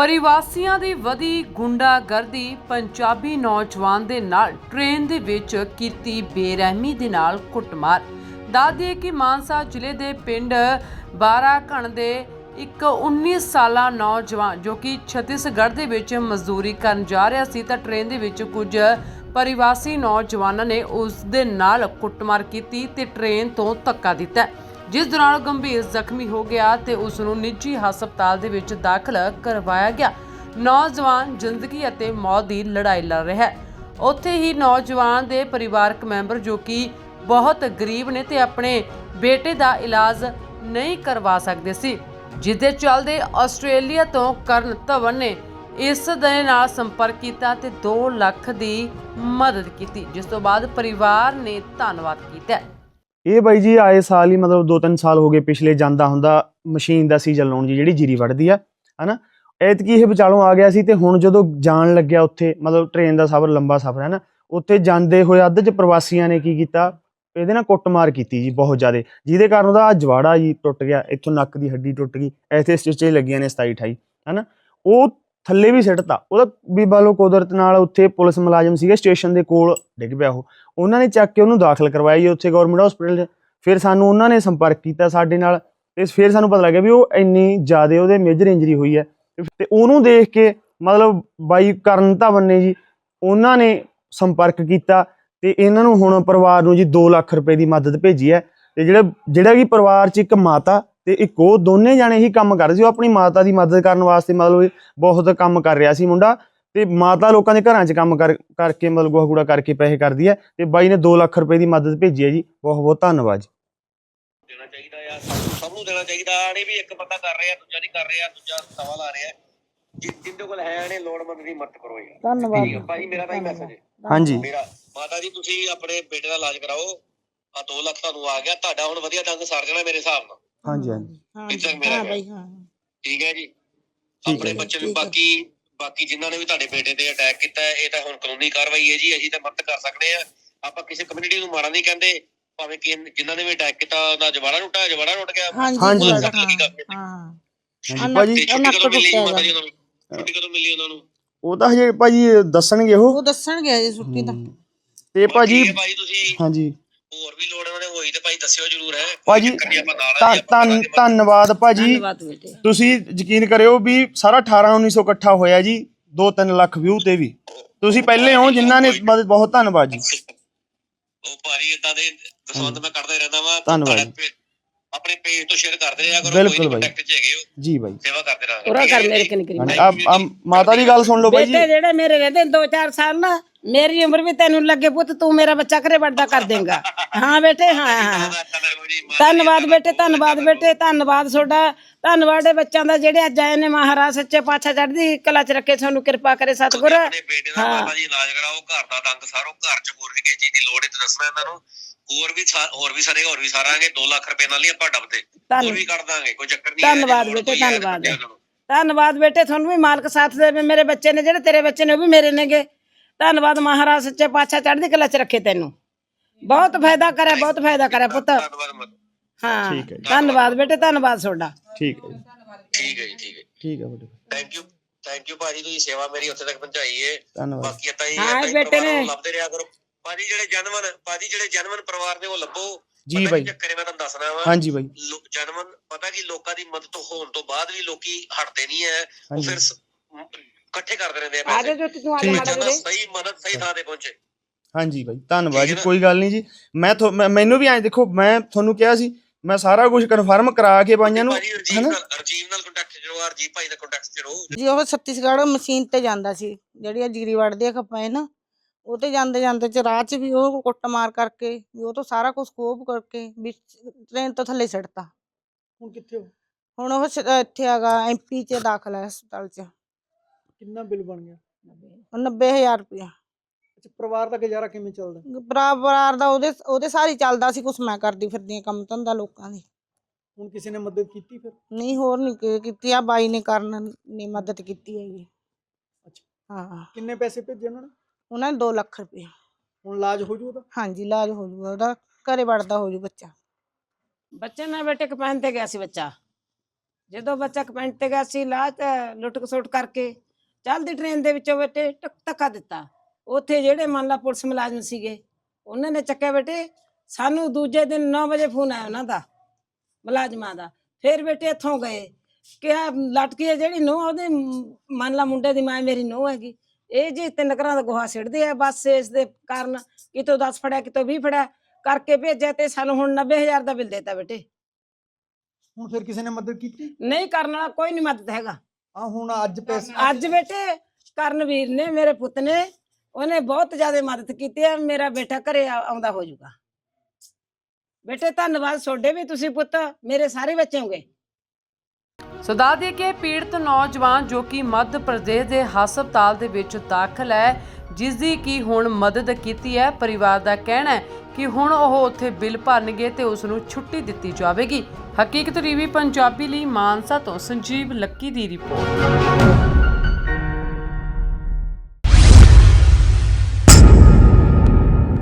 ਪਰਿਵਾਸੀਆਂ ਦੀ ਵਧੀ ਗੁੰਡਾਗਰਦੀ ਪੰਜਾਬੀ ਨੌਜਵਾਨ ਦੇ ਨਾਲ ਟ੍ਰੇਨ ਦੇ ਵਿੱਚ ਕੀਤੀ ਬੇਰਹਿਮੀ ਦੇ ਨਾਲ ਕੁੱਟਮਾਰ। ਦੱਸਦੀਏ ਕਿ ਮਾਨਸਾ ਜ਼ਿਲ੍ਹੇ ਦੇ ਪਿੰਡ ਬਾਰਾਘਣ ਦੇ ਇੱਕ 19 ਸਾਲਾ ਨੌਜਵਾਨ ਜੋ ਕਿ ਛੱਤੀਸਗੜ੍ਹ ਦੇ ਵਿੱਚ ਮਜ਼ਦੂਰੀ ਕਰਨ ਜਾ ਰਿਹਾ ਸੀ ਤਾਂ ਟ੍ਰੇਨ ਦੇ ਵਿੱਚ ਕੁਝ ਪਰਿਵਾਸੀ ਨੌਜਵਾਨਾਂ ਨੇ ਉਸ ਦੇ ਨਾਲ ਕੁੱਟਮਾਰ ਕੀਤੀ ਤੇ ਟ੍ਰੇਨ ਤੋਂ ਧੱਕਾ ਦਿੱਤਾ। ਜਿਸ ਦੌਰਾਨ ਉਹ ਗੰਭੀਰ ਜ਼ਖਮੀ ਹੋ ਗਿਆ ਤੇ ਉਸ ਨੂੰ ਨਿੱਜੀ ਹਸਪਤਾਲ ਦੇ ਵਿੱਚ ਦਾਖਲ ਕਰਵਾਇਆ ਗਿਆ। ਨੌਜਵਾਨ ਜ਼ਿੰਦਗੀ ਅਤੇ ਮੌਤ ਦੀ ਲੜਾਈ ਲੜ ਰਿਹਾ ਹੈ। ਉੱਥੇ ਹੀ ਨੌਜਵਾਨ ਦੇ ਪਰਿਵਾਰਕ ਮੈਂਬਰ ਜੋ ਕਿ ਬਹੁਤ ਗਰੀਬ ਨੇ ਤੇ ਆਪਣੇ ਬੇਟੇ ਦਾ ਇਲਾਜ ਨਹੀਂ ਕਰਵਾ ਸਕਦੇ ਸੀ ਜਿਹਦੇ ਚੱਲਦੇ ਆਸਟ੍ਰੇਲੀਆ ਤੋਂ ਕਰਨ ਧਵਨ ਨੇ ਇਸ ਦੇ ਨਾਲ ਸੰਪਰਕ ਕੀਤਾ ਤੇ 2 ਲੱਖ ਦੀ ਮਦਦ ਕੀਤੀ, ਜਿਸ ਤੋਂ ਬਾਅਦ ਪਰਿਵਾਰ ਨੇ ਧੰਨਵਾਦ ਕੀਤਾ। ਇਹ ਬਾਈ ਜੀ ਆਏ ਸਾਲ ਹੀ ਮਤਲਬ 2-3 ਸਾਲ ਹੋ ਗਏ ਪਿਛਲੇ ਜਾਂਦਾ ਹੁੰਦਾ ਮਸ਼ੀਨ ਦਾ ਸੀਜ਼ਨ ਲਾਉਣ ਜੀ ਜਿਹੜੀ ਜੀਰੀ ਵੱਢਦੀ ਆ, ਹਨਾ? ਐਤਕੀ ਇਹ ਵਿਚਾਲੋਂ ਆ ਗਿਆ ਸੀ ਤੇ ਹੁਣ ਜਦੋਂ ਜਾਣ ਲੱਗਿਆ ਉੱਥੇ, ਮਤਲਬ ਟ੍ਰੇਨ ਦਾ ਸਫ਼ਰ, ਲੰਬਾ ਸਫ਼ਰ ਹੈ ਨਾ ਉੱਥੇ ਜਾਂਦੇ ਹੋਏ ਅੱਧ ਚ ਪ੍ਰਵਾਸੀਆਂ ਨੇ ਕੀ ਕੀਤਾ? ਇਹਦੇ ਨਾਲ ਕੁੱਟਮਾਰ ਕੀਤੀ ਜੀ ਬਹੁਤ ਜ਼ਿਆਦਾ, ਜਿਹਦੇ ਕਾਰਨ ਉਹਦਾ ਜਵਾੜਾ ਜੀ ਟੁੱਟ ਗਿਆ, ਇੱਥੋਂ ਨੱਕ ਦੀ ਹੱਡੀ ਟੁੱਟ ਗਈ ਇੱਥੇ ਸਟਿਚੇ ਲੱਗੀਆਂ ਨੇ 27 28 ਹਨਾ? ਉਹ ਥੱਲੇ ਵੀ ਸਿੱਟਤਾ। ਉਹਦਾ ਵੀ ਬਾਲੋ ਕੁਦਰਤ ਨਾਲ ਉੱਥੇ ਪੁਲਿਸ ਮੁਲਾਜ਼ਮ ਸੀਗੇ, ਸਟੇਸ਼ਨ ਦੇ ਕੋਲ ਡਿੱਗ ਪਿਆ ਉਹ। ਉਹਨਾਂ ਨੇ ਚੱਕ ਕੇ ਉਹਨੂੰ ਦਾਖਲ ਕਰਵਾਇਆ ਜੀ, ਉੱਥੇ ਗਵਰਨਮੈਂਟ ਹਸਪੀਟਲ 'ਚ। ਫਿਰ ਸਾਨੂੰ ਉਹਨਾਂ ਨੇ ਸੰਪਰਕ ਕੀਤਾ ਸਾਡੇ ਨਾਲ ਤੇ ਫਿਰ ਸਾਨੂੰ ਪਤਾ ਲੱਗਿਆ ਵੀ ਉਹ ਇੰਨੀ ਜ਼ਿਆਦਾ ਉਹਦੇ ਮੇਜਰ ਇੰਜਰੀ ਹੋਈ ਹੈ। ਤੇ- ਤੇ ਉਹਨੂੰ ਦੇਖ ਕੇ ਮਤਲਬ ਬਾਈ ਕਰਨ ਧਵਨ ਨੇ ਜੀ, ਉਹਨਾਂ ਨੇ ਸੰਪਰਕ ਕੀਤਾ ਤੇ ਇਹਨਾਂ ਨੂੰ ਹੁਣ ਪਰਿਵਾਰ ਨੂੰ ਜੀ 2 ਲੱਖ ਰੁਪਏ ਦੀ ਮਦਦ ਭੇਜੀ ਹੈ। ਤੇ ਜਿਹੜਾ ਜਿਹੜਾ ਕਿ ਪਰਿਵਾਰ 'ਚ ਇੱਕ ਮਾਤਾ ਤੇ ਇੱਕ ਉਹ ਦੋਨੇ ਜਾਣੇ ਹੀ ਕੰਮ ਕਰਦੇ ਸੀ ਉਹ ਆਪਣੀ ਮਾਤਾ ਦੀ ਮਦਦ ਕਰਨ ਵਾਸਤੇ ਮਤਲਬ ਬਹੁਤ ਕੰਮ ਕਰ ਰਿਹਾ ਸੀ ਮੁੰਡਾ ਤੇ ਮਾਤਾ ਲੋਕਾਂ ਦੇ ਘਰਾਂ 'ਚ ਕੰਮ ਕਰ ਕਰਕੇ ਮਤਲਬ ਗੋਹਾ ਕੂੜਾ ਕਰਕੇ ਪੈਸੇ ਕਰਦੀ ਹੈ ਤੇ ਬਾਈ ਨੇ 2 ਲੱਖ ਰੁਪਏ ਦੀ ਮਦਦ ਭੇਜੀ ਹੈ ਜੀ ਬਹੁਤ ਬਹੁਤ ਧੰਨਵਾਦ ਜੀ। ਦੇਣਾ ਚਾਹੀਦਾ ਆ ਸਭ ਨੂੰ ਸਭ ਨੂੰ ਦੇਣਾ ਚਾਹੀਦਾ ਨਹੀਂ ਵੀ ਇੱਕ ਬੰਦਾ ਕਰ ਰਿਹਾ ਦੂਜਾ ਨਹੀਂ ਕਰ ਰਿਹਾ ਦੂਜਾ ਸਵਾ ਲਾ ਰਿਹਾ ਜਿੰਦੇ ਕੋਲ ਹੈ ਨੇ ਲੋੜਵੰਦ ਦੀ ਮਦਦ ਕਰੋ ਯਾਰ। ਧੰਨਵਾਦ। ਭਾਈ ਮੇਰਾ ਤਾਂ ਹੀ ਮੈਸੇਜ ਹੈ। ਹਾਂਜੀ। ਮੇਰਾ ਮਾਤਾ ਜੀ ਤੁਸੀਂ ਆਪਣੇ ਬੇਟੇ ਦਾ ਇਲਾਜ ਕਰਾਓ ਆ 2 ਲੱਖ ਤੁਹਾਨੂੰ ਆ ਗਿਆ ਤੁਹਾਡਾ ਹੁਣ ਵਧੀਆ ਡੰਗ ਸਰ ਜਾਣਾ ਮੇਰੇ ਹਿਸਾਬ ਨਾਲ। ਹਾਂਜੀ ਹਾਂਜੀ। ਹਾਂ ਮੇਰਾ। ਬਾਈ ਹਾਂ। ਠੀਕ ਹੈ ਜੀ। ਹੈ ਆਪਣੇ ਜੀ, ਬੱਚੇ ਠੀਕ ਹੈ। ਬਾਕੀ ਬਾਕੀ ਜਿਨ੍ਹਾਂ ਨੇ ਵੀ ਤੁਹਾਡੇ ਬੇਟੇ ਤੇ ਅਟੈਕ ਕੀਤਾ ਹੈ, ਇਹ ਤਾਂ ਹੁਣ ਕਾਨੂੰਨੀ ਕਾਰਵਾਈ ਹੈ ਜੀ ਅਸੀਂ ਤਾਂ ਮਦਦ ਕਰ ਸਕਦੇ ਆ ਆਪਾਂ ਕਿਸੇ ਕਮਿਊਨਿਟੀ ਨੂੰ ਮਾੜਾ ਨਹੀਂ ਕਹਿੰਦੇ ਭਾਵੇਂ ਕਿ ਜਿਨ੍ਹਾਂ ਨੇ ਵੀ ਅਟੈਕ ਕੀਤਾ ਉਹਦਾ ਜਵਾੜਾ ਟੁੱਟਾ ਜਵਾੜਾ ਟੁੱਟ ਗਿਆ। ਹਾਂਜੀ ਹਾਂਜੀ। ਹਾਂ। ਹਾਂ। ਹਾਂਜੀ ਅਨਕ- ਭਾਜੀ। ਤੇ ਛੁੱਟੀ ਨੱਕ ਕਦੋਂ ਮਿਲੀ ਟੁੱਟਿਆ ਮਾਤਾ ਵਾ। ਜੀ ਉਹਨਾਂ ਨੂੰ? ਛੁੱਟੀ ਕਦੋਂ ਮਿਲੀ ਉਹਨਾਂ ਨੂੰ? ਉਹ ਤਾਂ ਹਜੇ ਭਾਜੀ ਦੱਸਣਗੇ ਉਹ। ਉਹ ਦੱਸਣਗੇ ਜੀ ਛੁੱਟੀ ਹਮ, ਤੇ ਭਾਜੀ ਤੁਸੀਂ। ਹਾਂਜੀ। ਹੋਰ ਵੀ ਲੋੜ ਉਹਨਾਂ ਨੇ ਹੋਈ ਤੇ ਭਾਈ ਦੱਸਿਓ ਜਰੂਰ ਹੈ। ਭਾਜੀ, ਧੰਨ। ਧੰਨਵਾਦ ਭਾਜੀ। ਧੰਨਵਾਦ ਬੇਟੇ। ਤੁਸੀਂ ਯਕੀਨ ਕਰਿਓ ਵੀ ਸਾਰਾ 18 1900 ਇਕੱਠਾ ਹੋਇਆ ਜੀ 2-3 ਲੱਖ ਵਿਊ ਤੇ ਵੀ। ਤੁਸੀਂ ਪਹਿਲੇ ਹੋ ਜਿਨ੍ਹਾਂ ਨੇ ਮਦਦ ਬਹੁਤ ਧੰਨਵਾਦ ਜੀ। ਉਹ ਭਾਜੀ ਇਦਾਂ ਦੇ ਦਸਵੰਦ ਮੈਂ ਕਰਦਾ ਹੀ ਰਹਿੰਦਾ ਵਾਂ ਧੰਨਵਾਦ ਤੁਹਾਡਾ ਪੇ- ਆਪਣੇ ਪੇਜ ਤੋਂ ਸ਼ੇਅਰ ਕਰਦੇ ਰਿਹਾ ਕਰੋ ਬਿਲਕੁਲ। ਕੰਟੈਕਟ 'ਚ ਹੈਗੇ ਹੋ ਜੀ ਬਾਈ ਸੇਵਾ ਕਰਦੇ ਰਹਾਂਗੇ ਪੂਰਾ ਕਰ ਮੇਰੇ? ਕਨ ਹਾਂਜੀ ਆ ਆ ਮਾਤਾ ਦੀ ਗੱਲ ਸੁਣ ਲਓ ਬਾਈ ਜੀ। ਬੇਟੇ ਜਿਹੜੇ ਮੇਰੇ ਰਹਿੰਦੇ 2-4 ਸਾਲ ਨਾ ਮੇਰੀ ਉਮਰ ਵੀ ਤੈਨੂੰ ਲੱਗੇ ਪੁੱਤ ਤੂੰ ਮੇਰਾ ਬੱਚਾ ਘਰੇ ਵੱਡਾ ਕਰ ਦੇਂਗਾ। ਹਾਂ ਬੇਟੇ ਹਾਂ ਹਾਂ ਧੰਨਵਾਦ ਬੇਟੇ ਧੰਨਵਾਦ ਬੇਟੇ ਧੰਨਵਾਦ ਤੁਹਾਡਾ। ਧੰਨਵਾਦ ਇਹ ਬੱਚਿਆਂ ਦਾ ਜਿਹੜੇ ਅੱਜ ਆਏ ਨੇ ਮਹਾਰਾਜ ਸੱਚੇ ਪਾਤਸ਼ਾਹ ਚੜ੍ਹਦੀ ਕਲਾ ਚ ਰੱਖੇ ਤੁਹਾਨੂੰ ਕਿਰਪਾ ਕਰੇ ਸਤਿਗੁਰ। ਬੇਟੇ ਦਾ ਹਾਂ। ਮਾਤਾ ਜੀ ਇਲਾਜ ਕਰਾਓ ਘਰ ਦਾ ਦੰਦ ਸਾਰੋ ਘਰ 'ਚ ਹੋਰ ਵੀ ਕਿਸੇ ਚੀਜ਼ ਦੀ ਲੋੜ ਹੈ ਤੇ ਦੱਸਣਾ ਇਹਨਾਂ ਨੂੰ। ਹੋਰ ਵੀ ਹੋਰ ਵੀ ਸਾਰੇ ਹੋਰ ਵੀ ਸਾਰਾਂਗੇ 2 ਲੱਖ ਰੁਪਏ ਨਾਲ ਹੀ ਆਪਾਂ ਡੱਬਦੇ ਹੋਰ ਵੀ ਕੱਢ ਦਾਂਗੇ ਕੋਈ ਚੱਕਰ ਨਹੀਂ ਹੈ, ਧੰਨਵਾਦ ਬੇਟੇ, ਹੈ ਧੰਨਵਾਦ। ਧੰਨਵਾਦ ਬੇਟੇ ਤੁਹਾਨੂੰ ਵੀ ਮਾਲਕ ਸਾਥ ਦੇਵੇ। ਮੇਰੇ ਬੱਚੇ ਨੇ ਜਿਹੜੇ ਤੇਰੇ ਬੱਚੇ ਨੇ ਉਹ ਵੀ ਮੇਰੇ ਨੇਗੇ। ਧੰਨਵਾਦ ਮਹਾਰਾਜ ਸੱਚੇ ਪਾਤਸ਼ਾਹ ਚੜ੍ਹਦੀ ਕਲਾ ਚ ਰੱਖੇ ਤੈਨੂੰ। ਬਹੁਤ ਫਾਇਦਾ ਕਰਿਆ ਬਹੁਤ ਫਾਇਦਾ ਕਰਿਆ ਪੁੱਤ। ਧੰਨਵਾਦ ਮਤ- ਹਾਂ ਠੀਕ ਹੈ ਜੀ। ਧੰਨਵਾਦ ਬੇਟੇ ਧੰਨਵਾਦ ਤੁਹਾਡਾ। ਠੀਕ ਹੈ ਜੀ। ਠੀਕ ਹੈ ਜੀ ਠੀਕ ਹੈ। ਠੀਕ ਹੈ ਬੇਟੇ। ਥੈਂਕ ਯੂ ਥੈਂਕ ਯੂ ਭਾਜੀ ਤੁਸੀਂ ਸੇਵਾ ਮੇਰੀ ਉੱਥੇ ਤੱਕ ਪਹੁੰਚਾਈ ਹੈ ਧੰਨਵਾਦ। ਬਾਕੀ ਹੀ ਹਾਂ, ਹੀ ਬੇਟੇ ਪਰਿਵਾਰਾਂ ਨੂੰ। ਨੇ- ਲੱਭਦੇ ਰਿਹਾ ਕਰੋ। ਭਾਜੀ ਜਿਹੜੇ ਜਨਮਨ ਭਾਜੀ ਜਿਹੜੇ ਜਨਮਨ ਪਰਿਵਾਰ ਨੇ ਉਹ ਲੱਭੋ। ਜੀ ਪਤਾ ਕੀ ਬਾਈ। ਚੱਕਰ ਹੈ ਮੈਂ ਤੁਹਾਨੂੰ ਦੱਸਣਾ ਵਾ। ਹਾਂਜੀ ਬਾਈ ਲੋ- ਜਨਮਨ ਪਤਾ ਕੀ ਲੋਕਾਂ ਦੀ ਮਦਦ ਹੋਣ ਤੋਂ ਬਾਅਦ ਵੀ ਲੋਕੀ ਹਟਦੇ ਨਹੀਂ ਐ ਉਹ ਹਾਂਜੀ। ਫਿਰ ਸ- ਇਕੱਠੇ ਕਰਦੇ ਰਹਿੰਦੇ ਆ ਆ ਜਾ ਪੈਸੇ। ਜੋ ਤੂੰ ਆ ਜਾ। ਮਾੜਾ ਵੀਰੇ ਸਹੀ ਮਦਦ ਸਹੀ ਥਾਂ ਤੇ ਪਹੁੰਚੇ। ਹਾਂਜੀ ਬਾਈ ਧੰਨਵਾਦ ਜੀ? ਕੋਈ ਗੱਲ ਨਹੀਂ ਜੀ। ਮੈਂ ਮੈਨੂੰ ਵੀ ਐਂ ਦੇਖੋ ਮੈਂ ਤੁਹਾਨੂੰ ਕਿਹਾ ਸੀ ਮੈਂ ਸਾਰਾ ਕੁਝ ਕਨਫਰਮ ਕਰਾ ਕੇ ਬਾਈਆਂ ਨੂੰ ਭਾਜੀ ਰਜੀਵ ਹਨਾ ਨਾਲ ਰਜੀਵ ਨਾਲ ਕੰਟੈਕਟ ਕਰੋ ਰਜੀਵ ਭਾਈ ਦਾ ਕੰਟੈਕਟ ਕਰੋ ਜੀ ਉਹ ਛੱਤੀਸਗੜ੍ਹ ਮਸ਼ੀਨ ਤੇ ਜਾਂਦਾ ਸੀ ਜਿਹੜੀ ਆ ਜੀਰੀ ਵੜਦੇ ਆ ਖਪਾਏ ਨਾ ਉਹ ਤੇ ਜਾਂਦੇ ਜਾਂਦੇ ਚ ਰਾਹ ਚ ਵੀ ਉਹ ਕੁੱਟਮਾਰ ਕਰਕੇ ਵੀ ਉਹ ਤੋਂ ਸਾਰਾ ਕੁਝ ਖੋਬ ਕਰਕੇ ਵੀ ਟ੍ਰੇਨ ਤੋਂ ਥੱਲੇ ਸਿੱਟਤਾ। ਹੁਣ ਕਿੱਥੇ ਹੋ? ਹੁਣ ਉਹ ਸ- ਇੱਥੇ ਹੈਗਾ ਐਮਪੀ ਚ ਦਾਖਲ ਹੈ ਹਸਪਤਾਲ ਚ। ਕਿੰਨਾ ਬਿੱਲ ਬਣ ਗਿਆ? 90000 ਰੁਪਇਆ। ਅੱਛਾ ਪਰਿਵਾਰ ਦਾ ਗੁਜ਼ਾਰਾ ਕਿਵੇਂ ਚੱਲਦਾ? ਬਰਾਬਰ ਦਾ ਉਹਦੇ ਉਹਦੇ ਸਾਰੀ ਚੱਲਦਾ ਸੀ ਕੁਛ ਮੈਂ ਕਰਦੀ ਫਿਰਦੀ ਹਾਂ ਕੰਮ ਧੰਦਾ ਲੋਕਾਂ ਦੇ। ਹੁਣ ਕਿਸੇ ਨੇ ਮਦਦ ਕੀਤੀ ਫਿਰ? ਨਹੀਂ ਹੋਰ ਨਹੀਂ ਕੀਤੀ ਆ ਬਾਈ ਨੇ ਕਰਨ ਨੇ ਮਦਦ ਕੀਤੀ ਹੈਗੀ। ਅੱਛਾ। ਹਾਂ। ਕਿੰਨੇ ਪੈਸੇ ਭੇਜੇ ਉਹਨਾਂ ਨੇ? ਉਹਨਾਂ ਨੇ 2 ਲੱਖ ਰੁਪਇਆ। ਹੁਣ ਇਲਾਜ ਹੋ ਜੂ ਉਹਦਾ? ਹਾਂਜੀ ਇਲਾਜ ਹੋ ਜੂਗਾ ਉਹਦਾ ਘਰੇ ਵੜਦਾ ਹੋ ਜੂ ਬੱਚਾ। ਬੱਚੇ ਨਾਲ ਬੇਟੇ ਕਪੈਨ ਤੇ ਗਿਆ ਸੀ ਬੱਚਾ। ਜਦੋਂ ਬੱਚਾ ਕਪੈਂਟ ਤੇ ਗਿਆ ਸੀ ਲਾਹ ਲੁੱਟ ਖਸੁੱਟ ਕਰਕੇ ਚੱਲਦੀ ਟ੍ਰੇਨ ਦੇ ਵਿੱਚੋਂ ਬੇਟੇ ਟਕ ਧੱਕਾ ਦਿੱਤਾ। ਉੱਥੇ ਜਿਹੜੇ ਮੰਨ ਲਾ ਪੁਲਿਸ ਮੁਲਾਜ਼ਮ ਸੀਗੇ ਉਹਨਾਂ ਨੇ ਚੱਕਿਆ ਬੇਟੇ ਸਾਨੂੰ ਦੂਜੇ ਦਿਨ 9 ਵਜੇ ਫੋਨ ਆਇਆ ਉਹਨਾਂ ਦਾ ਮੁਲਾਜ਼ਮਾਂ ਦਾ। ਫਿਰ ਬੇਟੇ ਇੱਥੋਂ ਗਏ ਕਿਹਾ ਲਟਕੀ ਹੈ ਜਿਹੜੀ ਨੋ ਉਹਦੇ ਮੰਨ ਲਾ ਮੁੰਡੇ ਦੀ ਮਾਂ ਮੇਰੀ ਨੋ ਹੈਗੀ। ਇਹ ਜੀ ਤਿੰਨ ਘਰਾਂ ਦਾ ਗੋਹਾ ਸਿੱਟਦੇ ਆ ਬਸ ਇਸ ਦੇ ਕਾਰਨ ਕਿਤੋਂ 10 ਫੜਿਆ ਕਿਤੋਂ 20 ਫੜਿਆ ਕਰਕੇ ਭੇਜਿਆ ਤੇ ਸਾਨੂੰ ਹੁਣ 90000 ਦਾ ਬਿੱਲ ਦੇਤਾ ਬੇਟੇ। ਹੁਣ ਫਿਰ ਕਿਸੇ ਨੇ ਮਦਦ ਕੀਤੀ? ਨਹੀਂ ਕਰਨ ਵਾਲਾ ਕੋਈ ਨਹੀਂ ਮਦਦ ਹੈਗਾ। ਆ ਹੁਣ ਅੱਜ ਪੈਸੇ ਅੱਜ ਬੇਟੇ ਕਰਨਵੀਰ ਨੇ ਮੇਰੇ ਪੁੱਤ ਨੇ ਉਹਨੇ ਬਹੁਤ ਜ਼ਿਆਦਾ ਮਦਦ ਕੀਤੀ ਹੈ ਮੇਰਾ ਬੇਟਾ ਘਰੇ ਆ- ਆਉਂਦਾ ਹੋ ਜਾਊਗਾ। ਬੇਟੇ ਧੰਨਵਾਦ ਤੁਹਾਡੇ ਵੀ ਤੁਸੀਂ ਪੁੱਤ ਮੇਰੇ ਸਾਰੇ ਬੱਚੇ ਹੋਗੇ। ਸੋ ਦੱਸ ਦਈਏ ਕਿ ਪੀੜਤ ਨੌਜਵਾਨ ਜੋ ਕਿ ਮੱਧ ਪ੍ਰਦੇਸ਼ ਦੇ ਹਸਪਤਾਲ ਦੇ ਵਿੱਚ ਦਾਖਲ ਹੈ ਜਿਸ ਦੀ ਕੀ ਹੁਣ ਮਦਦ ਕੀਤੀ ਹੈ ਪਰਿਵਾਰ ਦਾ ਕਹਿਣਾ ਹੈ ਕਿ ਹੁਣ ਉਹ ਉੱਥੇ ਬਿੱਲ ਭਰਨਗੇ ਤੇ ਉਸ ਨੂੰ ਛੁੱਟੀ ਦਿੱਤੀ ਜਾਵੇਗੀ। ਹਕੀਕਤ ਟੀਵੀ ਪੰਜਾਬੀ ਲਈ ਮਾਨਸਾ ਤੋਂ ਸੰਜੀਵ ਲੱਕੀ ਦੀ ਰਿਪੋਰਟ।